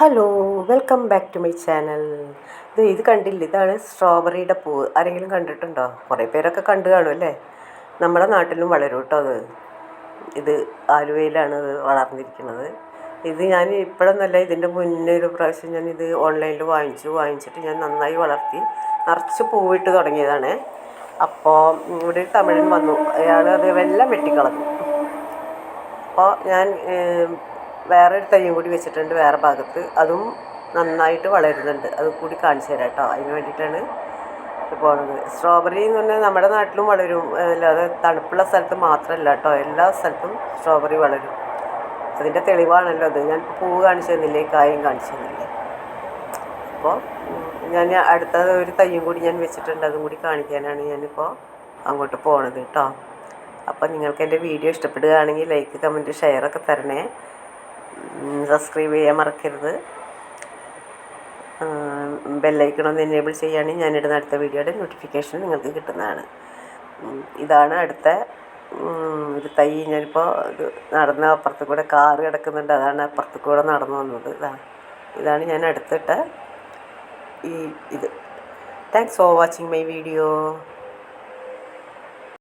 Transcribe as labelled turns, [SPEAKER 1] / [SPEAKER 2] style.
[SPEAKER 1] Hello welcome back to my channel ഇത് ഇത് കണ്ടില്ല? ഇതാണ് സ്ട്രോബെറിയുടെ പൂവ് ആരെങ്കിലും കണ്ടിട്ടുണ്ടോ? കുറേ പേരൊക്കെ കണ്ടു കാണും അല്ലേ? നമ്മുടെ നാട്ടിലും വളരും കേട്ടോ അത്. ഇത് ആലുവയിലാണ് ഇത് വളർന്നിരിക്കുന്നത്. ഇത് ഞാൻ ഇപ്പോഴൊന്നല്ല ഇതിന്റെ മുന്നേ ഒരു പ്രാവശ്യം ഞാൻ ഇത് ഓൺലൈനിൽ വാങ്ങിച്ചു. വാങ്ങിച്ചിട്ട് ഞാൻ നന്നായി വളർത്തി നിറച്ച് പൂവിട്ട് തുടങ്ങിയതാണ്. അപ്പോൾ ഇവിടെ ഒരു തമിഴൻ വന്നു. അയാൾ അത് വെള്ളം വെട്ടിക്കളഞ്ഞു. അപ്പോൾ ഞാൻ വേറെ ഒരു തൈയും കൂടി വെച്ചിട്ടുണ്ട് വേറെ ഭാഗത്ത്. അതും നന്നായിട്ട് വളരുന്നുണ്ട്. അത് കൂടി കാണിച്ചു തരാം കേട്ടോ. അതിന് വേണ്ടിയിട്ടാണ് പോണത്. സ്ട്രോബെറി എന്ന് പറഞ്ഞാൽ നമ്മുടെ നാട്ടിലും വളരും. അല്ലാതെ തണുപ്പുള്ള സ്ഥലത്ത് മാത്രമല്ല കേട്ടോ. എല്ലാ സ്ഥലത്തും സ്ട്രോബെറി വളരും. അതിന്റെ തെളിവാണല്ലോ അത് ഞാൻ പൂവ് കാണിച്ചു തന്നില്ലേ? കായും കാണിച്ചു തന്നില്ലേ? അപ്പോൾ ഞാൻ അടുത്ത ഒരു തയ്യും കൂടി ഞാൻ വെച്ചിട്ടുണ്ട്. അതും കൂടി കാണിക്കാനാണ് ഞാനിപ്പോൾ അങ്ങോട്ട് പോണത് കേട്ടോ. അപ്പോൾ നിങ്ങൾക്ക് എന്റെ വീഡിയോ ഇഷ്ടപ്പെടുകയാണെങ്കിൽ ലൈക്ക് കമന്റ് ഷെയറൊക്കെ തരണേ. സബ്സ്ക്രൈബ് ചെയ്യാൻ മറക്കരുത്. ബെല്ലൈക്കണമെന്ന് എനേബിൾ ചെയ്യുകയാണെങ്കിൽ ഞാനിടുന്ന അടുത്ത വീഡിയോയുടെ നോട്ടിഫിക്കേഷൻ നിങ്ങൾക്ക് കിട്ടുന്നതാണ്. ഇതാണ് അടുത്ത ഒരു തൈ ഞാനിപ്പോൾ ഇത് നടന്ന അപ്പുറത്ത് കൂടെ കാറ് കിടക്കുന്നുണ്ട്. അതാണ് അപ്പുറത്ത് കൂടെ നടന്നു വന്നത്. ഇതാണ് ഇതാണ് ഞാൻ അടുത്തിട്ട ഈ ഇത്. Thanks for watching my video